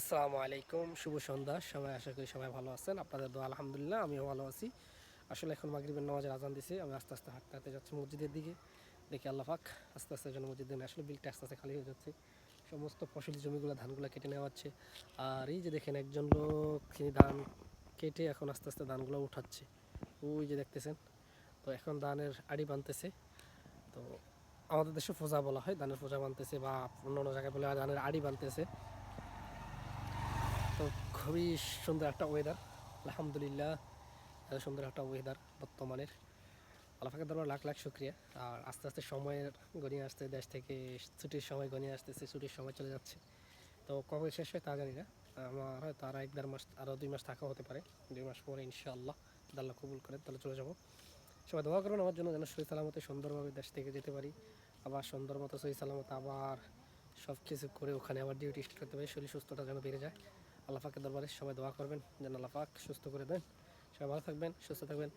আসসালামু আলাইকুম, শুভ সন্ধ্যা। সবাই আশা করি সবাই ভালো আছেন। আপনাদের দোয়া, আলহামদুলিল্লাহ, আমিও ভালো আছি। আসলে এখন মাগরিবের নামাজের আজান দিছে, আমি আস্তে আস্তে হাঁটতে হাঁটতে যাচ্ছি মসজিদের দিকে। দেখি আল্লাহ পাক, আস্তে আস্তে যেন মসজিদ দিন আসলে বিলটা আস্তে আস্তে খালি হয়ে যাচ্ছে। সমস্ত ফসলি জমিগুলো, ধানগুলো কেটে নেওয়া হচ্ছে। আর এই যে দেখেন একজন লোক, তিনি ধান কেটে এখন আস্তে আস্তে ধানগুলো উঠাচ্ছে। ওই যে দেখতেছেন, তো এখন ধানের আড়ি বানতেছে। তো আমাদের দেশে ফোজা বলা হয়, ধানের ফোজা বানতেছে বা অন্য অন্য জায়গায় বলে ধানের আড়ি বানতেছে। তো খুবই সুন্দর একটা ওয়েদার আলহামদুলিল্লাহ সুন্দর একটা ওয়েদার বর্তমানের। আল্লাহাকে দরবার লাখ লাখ শুক্রিয়া। আর আস্তে আস্তে সময়ের গনিয়ে আসতে, দেশ থেকে ছুটির সময় গনিয়ে আসতেছে, ছুটির সময় চলে যাচ্ছে। তো কবে শেষ হয় তা জানি না। আমার হয়তো আর এক দেড় মাস আরও দুই মাস থাকা হতে পারে। দুই মাস পরে ইনশাআল্লাহ আল্লাহ কবুল করে তাহলে চলে যাব। সবাই দোয়া করুন আমার জন্য যেন সহি সালামতে সুন্দরভাবে দেশ থেকে যেতে পারি। আবার সুন্দর মতো সহি সালামত আবার সব কিছু করে ওখানে আবার ডিউটি করতে পারি। শরীর সুস্থতা যেন বেড়ে যায়। আল্লাহ পাকের দরবারে সবাই দোয়া করবেন, যেন আল্লাহ পাক সুস্থ করে দেন। সবাই ভালো থাকবেন, সুস্থ থাকবেন।